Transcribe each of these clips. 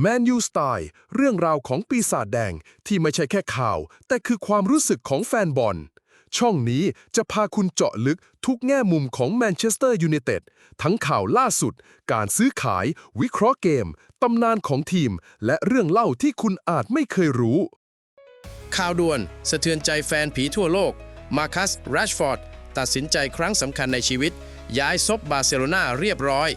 แมนยูสไตล์เรื่องราวของปีศาจแดงที่ไม่ใช่แค่ข่าว แต่คือความรู้สึกของแฟนบอล ช่องนี้จะพาคุณเจาะลึกทุกแง่มุมของแมนเชสเตอร์ยูไนเต็ดทั้งข่าวล่าสุด การซื้อขาย วิเคราะห์เกม ตำนานของทีม และเรื่องเล่าที่คุณอาจไม่เคยรู้ ข่าวด่วน สะเทือนใจแฟนผีทั่วโลก มาคัส แรชฟอร์ด ตัดสินใจครั้งสำคัญในชีวิต ย้ายซบบาร์เซโลนาเรียบร้อย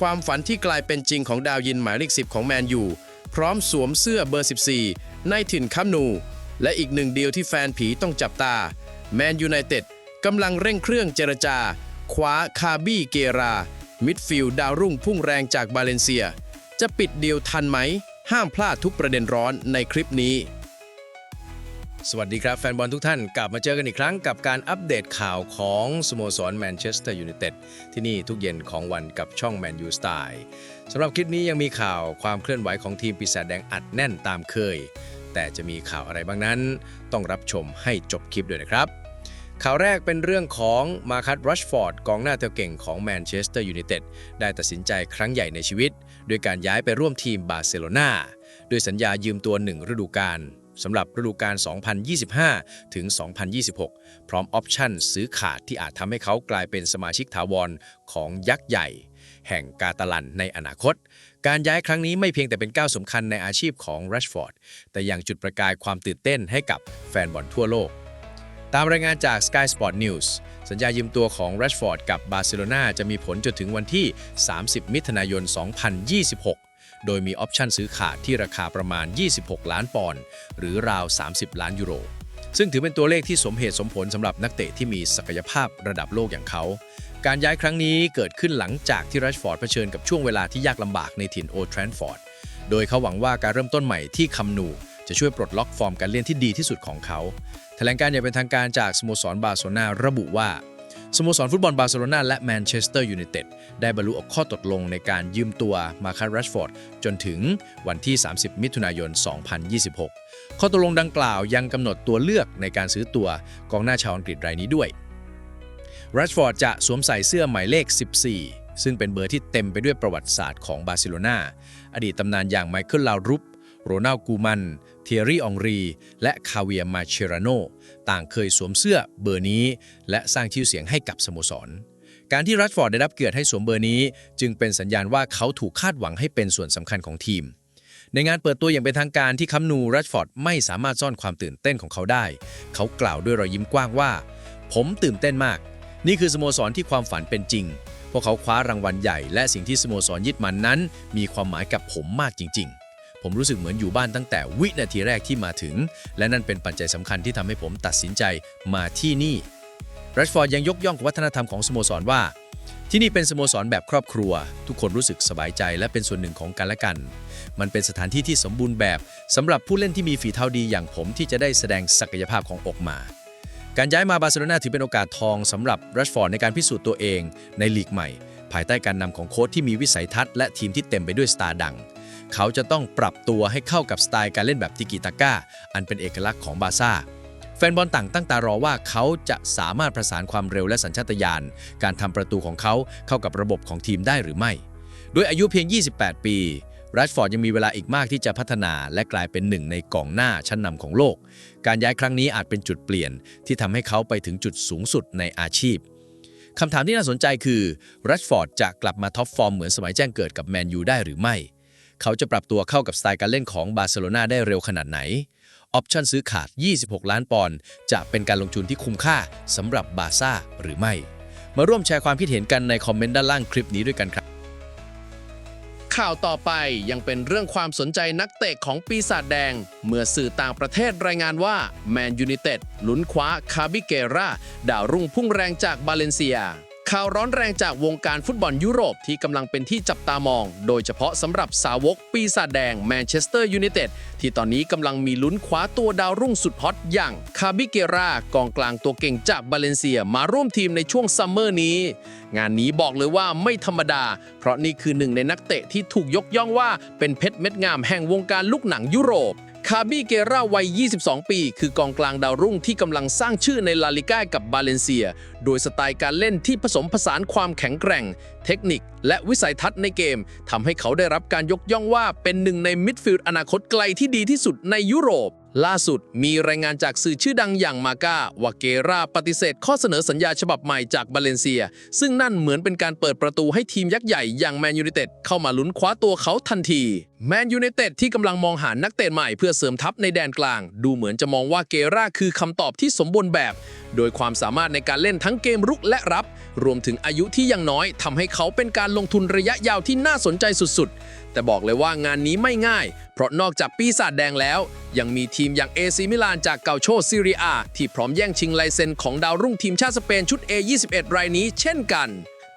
ความฝันที่กลายเป็นจริงของดาวยินหมายเลข10 ของแมนยูพร้อมสวมเสื้อเบอร์ 14 ในถิ่นคัมนู และอีกหนึ่งเดียวที่แฟนผีต้องจับตา แมนยูไนเต็ดกำลังเร่งเครื่องเจรจา คว้าคาบี้เกรา มิดฟิลด์ดาวรุ่งพุ่งแรงจากบาเลนเซีย จะปิดเดียวทันไหม ห้ามพลาดทุกประเด็นร้อนในคลิปนี้ สวัสดีครับ แฟนบอลทุกท่านกลับมาเจอกันอีกครั้งกับการอัปเดตข่าวของสโมสรแมนเชสเตอร์ยูไนเต็ดที่นี่ทุกเย็นของวันกับช่องแมนยูสไตล์สำหรับคลิปนี้ยังมีข่าวความเคลื่อนไหวของทีมปีศาจแดงอัดแน่นตามเคย แต่จะมีข่าวอะไรบ้างนั้น ต้องรับชมให้จบคลิปด้วยนะครับ ข่าวแรกเป็นเรื่องของมาคัตรัชฟอร์ดกองหน้าตัวเก่งของแมนเชสเตอร์ยูไนเต็ดได้ตัดสินใจครั้งใหญ่ในชีวิตโดยการย้ายไปร่วมทีมบาร์เซโลนาด้วยสัญญายืมตัว1ฤดูกาล สำหรับฤดูกาล 2025 ถึง 2026 พร้อมออปชั่นซื้อขาดที่อาจทำให้เขากลายเป็นสมาชิกถาวรของยักษ์ใหญ่ แห่งกาตาลันในอนาคต การย้ายครั้งนี้ไม่เพียงแต่เป็นก้าวสำคัญในอาชีพของแรชฟอร์ด แต่ยังจุดประกายความตื่นเต้นให้กับแฟนบอลทั่วโลก ตามรายงานจาก Sky Sport News สัญญายืมตัวของแรชฟอร์ดกับบาร์เซโลนาจะมีผลจนถึงวันที่ 30 มิถุนายน 2026 โดยมีออปชันซื้อขาดที่ราคาประมาณ 26 ล้านปอนด์หรือราว 30 ล้านยูโร ซึ่งถือเป็นตัวเลขที่สมเหตุสมผลสำหรับนักเตะที่มีศักยภาพระดับโลกอย่างเขา การย้ายครั้งนี้เกิดขึ้นหลังจากที่แรชฟอร์ดเผชิญกับช่วงเวลาที่ยากลำบากในถิ่นโอทรนฟอร์ด โดยเขาหวังว่าการเริ่มต้นใหม่ที่คัมนูจะช่วยปลดล็อกฟอร์มการเล่นที่ดีที่สุดของเขา แถลงการอย่างเป็นทางการจากสโมสรบาร์เซโลนาระบุว่า สโมสรฟุตบอลบาร์เซโลนาและแมนเชสเตอร์ยูไนเต็ดได้บรรลุข้อตกลงในการยืมตัวมาคัสแรชฟอร์ดจนถึงวันที่ 30 มิถุนายน 2026 ข้อตกลงดังกล่าวยังกำหนดตัวเลือกในการซื้อตัวกองหน้าชาวอังกฤษรายนี้ด้วยแรชฟอร์ดจะสวมใส่เสื้อหมายเลข 14 ซึ่งเป็นเบอร์ที่เต็มไปด้วยประวัติศาสตร์ของบาร์เซโลนาอดีตตำนานอย่างไมเคิลลารุป โรนัลกูมัน เทียรี่องรี และคาเวียมาเชราโน ต่างเคยสวมเสื้อเบอร์นี้ และสร้างชื่อเสียงให้กับสโมสร การที่รัชฟอร์ดได้รับเกียรติให้สวมเบอร์นี้ จึงเป็นสัญญาณว่าเขาถูกคาดหวังให้เป็นส่วนสำคัญของทีม ในงานเปิดตัวอย่างเป็นทางการที่คัมนูรัชฟอร์ดไม่สามารถซ่อนความตื่นเต้นของเขาได้ เขากล่าวด้วยรอยยิ้มกว้างว่า ผมตื่นเต้นมาก นี่คือสโมสรที่ความฝันเป็นจริงพวกเขาคว้ารางวัลใหญ่และสิ่งที่สโมสรยึดมันนั้น มีความหมายกับผมมากจริง ๆ ผมรู้สึกเหมือนอยู่บ้านตั้งแต่วินาทีแรกที่มาถึง และนั่นเป็นปัจจัยสำคัญที่ทำให้ผมตัดสินใจมาที่นี่รัชฟอร์ดยังยกย่องวัฒนธรรมของสโมสรว่า ที่นี่เป็นสโมสรแบบครอบครัว ทุกคนรู้สึกสบายใจและเป็นส่วนหนึ่งของกันและกัน มันเป็นสถานที่ที่สมบูรณ์แบบสำหรับผู้เล่นที่มีฝีเท้าดีอย่างผมที่จะได้แสดงศักยภาพของออกมา การย้ายมาบาร์เซโลนาถือเป็นโอกาสทองสำหรับรัชฟอร์ดในการพิสูจน์ตัวเองในลีกใหม่ ภายใต้การนำของโค้ชที่มีวิสัยทัศน์และทีมที่เต็มไปด้วยสตาร์ดัง เขาจะต้องปรับตัวให้เข้ากับสไตล์การเล่นแบบติกิตาก้า อันเป็นเอกลักษณ์ของบาซ่า แฟนบอลต่างตั้งตารอว่าเขาจะสามารถประสานความเร็วและสัญชาตญาณการทำประตูของเขาเข้ากับระบบของทีมได้หรือไม่ ด้วยอายุเพียง 28 ปีรัชฟอร์ดยังมีเวลาอีกมากที่จะพัฒนาและกลายเป็นหนึ่งในกองหน้าชั้นนำของโลก การย้ายครั้งนี้อาจเป็นจุดเปลี่ยนที่ทำให้เขาไปถึงจุดสูงสุดในอาชีพคำถามที่น่าสนใจคือรัชฟอร์ดจะกลับมาท็อปฟอร์มเหมือนสมัยแจ้งเกิดกับแมนยูได้หรือไม่ เขาจะปรับตัวเข้ากับสไตล์การเล่นของบาร์เซโลนาได้เร็วขนาดไหน ออปชั่นซื้อขาด 26 ล้านปอนด์จะเป็นการลงทุนที่คุ้มค่าสำหรับบาร์ซ่าหรือไม่ มาร่วมแชร์ความคิดเห็นกันในคอมเมนต์ด้านล่างคลิปนี้ด้วยกันครับ ข่าวต่อไปยังเป็นเรื่องความสนใจนักเตะของปีศาจแดง เมื่อสื่อต่างประเทศรายงานว่าแมนยู i นเต็ดลุ้นคว้าคาบิเกราดาวรุ่งพุ่งแรงจากบาเลนเซีย ข่าวร้อนแรงจากวงการฟุตบอลยุโรปที่กำลังเป็นที่จับตามอง โดยเฉพาะสำหรับสาวกปีศาจแดงแมนเชสเตอร์ยูไนเต็ดที่ตอนนี้กำลังมีลุ้นคว้าตัวดาวรุ่งสุดฮอตอย่างคาบิเกรากองกลางตัวเก่งจากบาเลนเซียมาร่วมทีมในช่วงซัมเมอร์นี้ งานนี้บอกเลยว่าไม่ธรรมดา เพราะนี่คือหนึ่งในนักเตะที่ถูกยกย่องว่าเป็นเพชรเม็ดงามแห่งวงการลูกหนังยุโรป คาบีเกราวัย 22 ปี คือกองกลางดาวรุ่งที่กำลังสร้างชื่อในลาลิก้ากับบาเลนเซีย โดยสไตล์การเล่นที่ผสมผสานความแข็งแกร่งเทคนิค และวิสัยทัศน์ในเกมทำให้เขาได้รับการยกย่องว่าเป็นหนึ่งในมิดฟิลด์อนาคตไกลที่ดีที่สุดในยุโรป ล่าสุดมีรายงานจากสื่อชื่อดังอย่างมาก้าว่าเกราปฏิเสธข้อเสนอสัญญาฉบับใหม่จากบาเลนเซีย ซึ่งนั่นเหมือนเป็นการเปิดประตูให้ทีมยักษ์ใหญ่อย่างแมนยูไนเต็ดเข้ามาลุ้นคว้าตัวเขาทันทีแมนยูไนเต็ดที่กำลังมองหานักเตะใหม่เพื่อเสริมทัพในแดนกลาง ดูเหมือนจะมองว่าเกราคือคำตอบที่สมบูรณ์แบบ โดยความสามารถในการเล่นทั้งเกมรุกและรับ รวมถึงอายุที่ยังน้อยทำให้เขาเป็นการลงทุนระยะยาวที่น่าสนใจสุดๆ แต่บอกเลยว่างานนี้ไม่ง่าย เพราะนอกจากปีศาจแดงแล้ว ยังมีทีมอย่างเอซิมิลานจากเกาโชซิเรียที่พร้อมแย่งชิงลายเซ็นของดาวรุ่งทีมชาติสเปนชุด A21 รายนี้เช่นกัน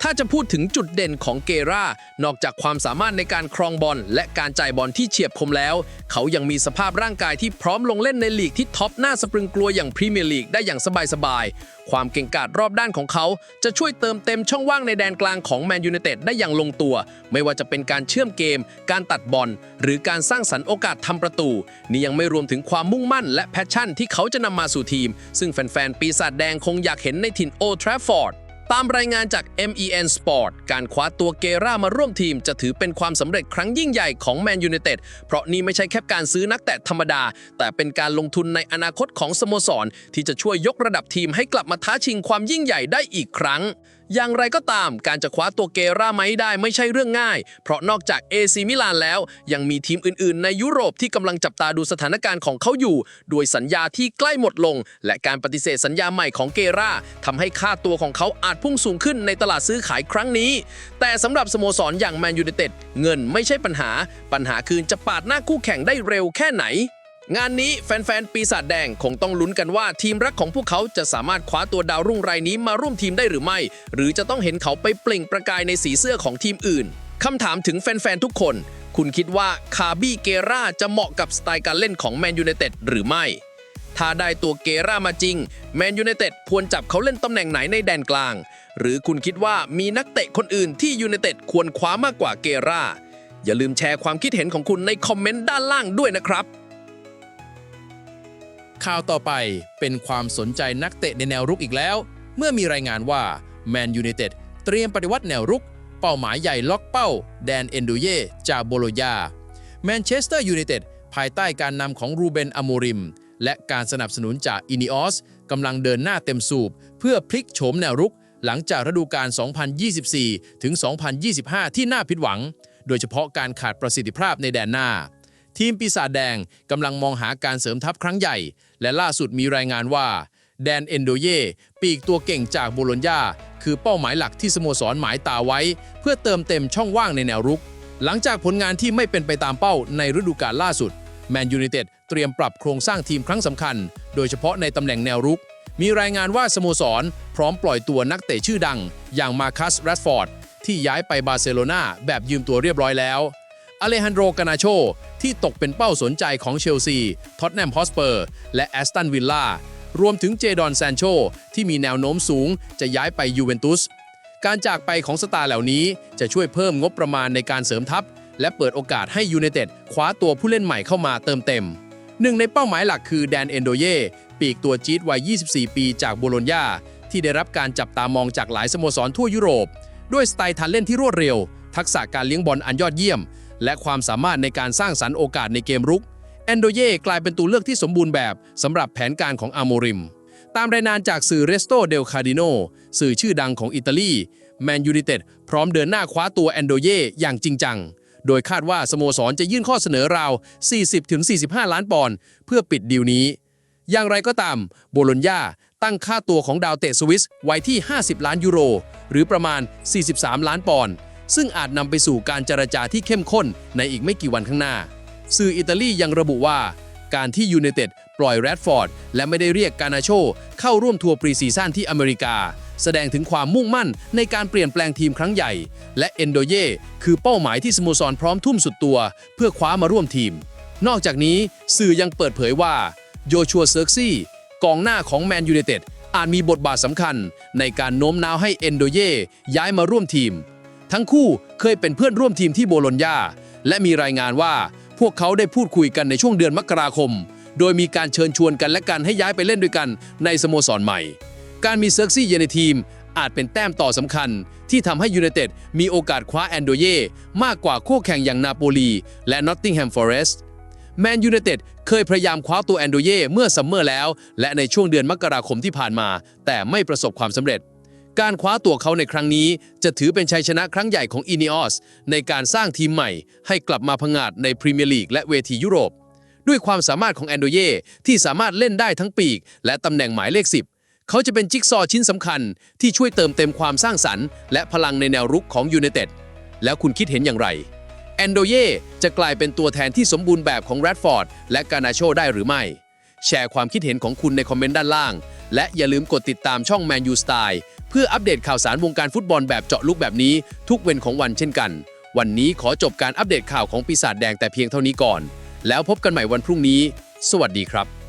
ถ้าจะพูดถึงจุดเด่นของเกรานอกจากความสามารถในการครองบอลและการจ่ายบอลที่เฉียบคมแล้ว เขายังมีสภาพร่างกายที่พร้อมลงเล่นในลีกที่ท็อปหน้าสปริงกลัวอย่างพรีเมียร์ลีกได้อย่างสบายๆ ความเก่งกาจรอบด้านของเขา จะช่วยเติมเต็มช่องว่างในแดนกลางของแมนยูไนเต็ดได้อย่างลงตัว ไม่ว่าจะเป็นการเชื่อมเกม การตัดบอล หรือการสร้างสรรค์โอกาสทำประตู นี่ยังไม่รวมถึงความมุ่งมั่น และแพชชั่นที่เขาจะนำมาสู่ทีม ซึ่งแฟนๆปีศาจแดงคงอยากเห็นในถิ่นโอทราฟอร์ด ตามรายงานจาก MEN Sport การคว้าตัวเกรามาร่วมทีมจะถือเป็นความสำเร็จครั้งยิ่งใหญ่ของแมนยูเนเต็ด เพราะนี่ไม่ใช่แค่การซื้อนักเตะธรรมดา แต่เป็นการลงทุนในอนาคตของสโมสร ที่จะช่วยยกระดับทีมให้กลับมาท้าชิงความยิ่งใหญ่ได้อีกครั้ง อย่างไรก็ตาม การจะคว้าตัวเกรามาให้ได้ไม่ใช่เรื่องง่าย เพราะนอกจากเอซิมิลานแล้ว ยังมีทีมอื่นๆ ในยุโรปที่กำลังจับตาดูสถานการณ์ของเขาอยู่ โดยสัญญาที่ใกล้หมดลง และการปฏิเสธสัญญาใหม่ของเกราทำให้ค่าตัวของเขาอาจพุ่งสูงขึ้นในตลาดซื้อขายครั้งนี้ แต่สำหรับสโมสรอย่างแมนยู i นเต็ดเงินไม่ใช่ปัญหา ปัญหาคือจะปาดหน้าคู่แข่งได้เร็วแค่ไหน งานนี้แฟนๆ ปีศาจแดงคงต้องลุ้นกันว่าทีมรักของพวกเขาจะสามารถคว้าตัวดาวรุ่งรายนี้มาร่วมทีมได้หรือไม่ หรือจะต้องเห็นเขาไปเปล่งประกายในสีเสื้อของทีมอื่นคำถามถึงแฟนๆ ทุกคน คุณคิดว่าคาบี้เกราจะเหมาะกับสไตล์การเล่นของแมนยู i นเต็ดหรือไม่ ถ้าได้ตัวเกรามาจริง แมนยู i นเต็ดควรจับเขาเล่นตำแหน่งไหนในแดนกลาง หรือคุณคิดว่ามีนักเตะคนอื่นที่ยู i นเต็ดควรคว้ามากกว่าเกราอย่าลืมแชร์ความคิดเห็นของคุณในคอมเมนต์ด้านล่างด้วยนะครับ ข่าวต่อไปเป็นความสนใจนักเตะในแนวรุกอีกแล้ว เมื่อมีรายงานว่าแมนยู i นเต็ดเตรียมปฏิวัติแนวรุก เป้าหมายใหญ่ล็อกเป้า แดนเอนดูเยจากโบโลญาแมนเชสเตอร์ยูไนเต็ดภายใต้การนำของรูเบนอโมริม และการสนับสนุนจากอินิออสกำลังเดินหน้าเต็มสูบ เพื่อพลิกโฉมแนวรุก หลังจากฤดูกาล 2024 ถึง 2025 ที่น่าผิดหวัง โดยเฉพาะการขาดประสิทธิภาพในแดนหน้า ทีมปีศาจแดงกำลังมองหาการเสริมทัพครั้งใหญ่ และล่าสุดมีรายงานว่า แดนเอนโดเยปีกตัวเก่งจากโบโลญญาคือเป้าหมายหลักที่สโมสรหมายตาไว้ เพื่อเติมเต็มช่องว่างในแนวรุก หลังจากผลงานที่ไม่เป็นไปตามเป้าในฤดูกาลล่าสุดแมนยู i นเต็ดเตรียมปรับโครงสร้างทีมครั้งสำคัญ โดยเฉพาะในตำแหน่งแนวรุก มีรายงานว่าสโมสร พร้อมปล่อยตัวนักเตะชื่อดัง อย่างมาคัสแรดฟอร์ดที่ย้ายไปบาร์เซโลนาแบบยืมตัวเรียบร้อยแล้ว อเลฮันโดรกานาโช ที่ตกเป็นเป้าสนใจของเชลซี ท็อตแนมฮอสเปอร์ และแอสตันวิลล่ารวมถึงเจดอนแซนโช ที่มีแนวโน้มสูงจะย้ายไปยูเวนตุส การจากไปของสตาร์เหล่านี้จะช่วยเพิ่มงบประมาณในการเสริมทัพ และเปิดโอกาสให้ยูไนเต็ดคว้าตัวผู้เล่นใหม่เข้ามาเติมเต็ม หนึ่งในเป้าหมายหลักคือแดนเอนโดเยปีกตัวจี๊ดวัย 24 ปีจากโบโลญญาที่ได้รับการจับตามองจากหลายสโมสรทั่วยุโรป ด้วยสไตล์ทันเล่นที่รวดเร็ว ทักษะการเลี้ยงบอลอันยอดเยี่ยม และความสามารถในการสร้างสรรค์โอกาสในเกมรุก แอนโดเย่กลายเป็นตัวเลือกที่สมบูรณ์แบบสำหรับแผนการของอาโมริม ตามรายงานจากสื่อเรสโตเดลคาดิโนสื่อชื่อดังของอิตาลีแมนยู i นเต็ดพร้อมเดินหน้าคว้าตัวแอนโดเย่อย่างจริงจัง โดยคาดว่าสโมสรจะยื่นข้อเสนอราว 40-45 ล้านปอนด์เพื่อปิดดีลนี้ อย่างไรก็ตาม โบโลญญาตั้งค่าตัวของดาวเตะสวิสไว้ที่ 50 ล้านยูโร หรือประมาณ 43 ล้านปอนด์ ซึ่งอาจนำไปสู่การเจรจาที่เข้มข้นในอีกไม่กี่วันข้างหน้า สื่ออิตาลียังระบุว่า การที่ยูไนเต็ดปล่อยแรดฟอร์ดและไม่ได้เรียกกานาโช เข้าร่วมทัวร์ปรีซีซั่นที่อเมริกา แสดงถึงความมุ่งมั่นในการเปลี่ยนแปลงทีมครั้งใหญ่ และเอนโดเยคือเป้าหมายที่สโมสรพร้อมทุ่มสุดตัว เพื่อคว้ามาร่วมทีม นอกจากนี้สื่อยังเปิดเผยว่าโยชัวเซิร์กซี่กองหน้าของแมนยูไนเต็ดอาจมีบทบาทสำคัญในการโน้มน้าวให้เอนโดเยย้ายมาร่วมทีม ทั้งคู่เคยเป็นเพื่อนร่วมทีมที่โบโลญญาและมีรายงานว่าพวกเขาได้พูดคุยกันในช่วงเดือนมกราคม โดยมีการเชิญชวนกันและกันให้ย้ายไปเล่นด้วยกันในสโมสรใหม่ การมีเซิร์กซี่อยู่ในทีมอาจเป็นแต้มต่อสำคัญ ที่ทำให้ยูไนเต็ดมีโอกาสคว้าแอนโดเย่มากกว่าคู่แข่งอย่างนาโปลีและนอตติงแฮมฟอเรสต์แมนยูไนเต็ดเคยพยายามคว้าตัวแอนโดเย่เมื่อซัมเมอร์แล้ว และในช่วงเดือนมกราคมที่ผ่านมา แต่ไม่ประสบความสำเร็จ การคว้าตัวเขาในครั้งนี้ จะถือเป็นชัยชนะครั้งใหญ่ของอินิออสในการสร้างทีมใหม่ ให้กลับมาพังอาจในพรีเมียร์ลีกและเวทียุโรป ด้วยความสามารถของแอนโดเย่ที่สามารถเล่นได้ทั้งปีก และตำแหน่งหมายเลข 10 เขาจะเป็นจิ๊กซอว์ชิ้นสำคัญ ที่ช่วยเติมเต็มความสร้างสรรค์และพลังในแนวรุกของยูไนเต็ดแล้วคุณคิดเห็นอย่างไรแอนโดเย่จะกลายเป็นตัวแทนที่สมบูรณ์แบบของแรดฟอร์ดและกานาโชได้หรือไม่ แชร์ความคิดเห็นของคุณในคอมเมนต์ด้านล่าง และอย่าลืมกดติดตามช่อง Man U Style เพื่ออัปเดตข่าวสารวงการฟุตบอลแบบเจาะลึกแบบนี้ทุกเวนของวันเช่นกัน วันนี้ขอจบการอัปเดตข่าวของปีศาจแดงแต่เพียงเท่านี้ก่อน แล้วพบกันใหม่วันพรุ่งนี้ สวัสดีครับ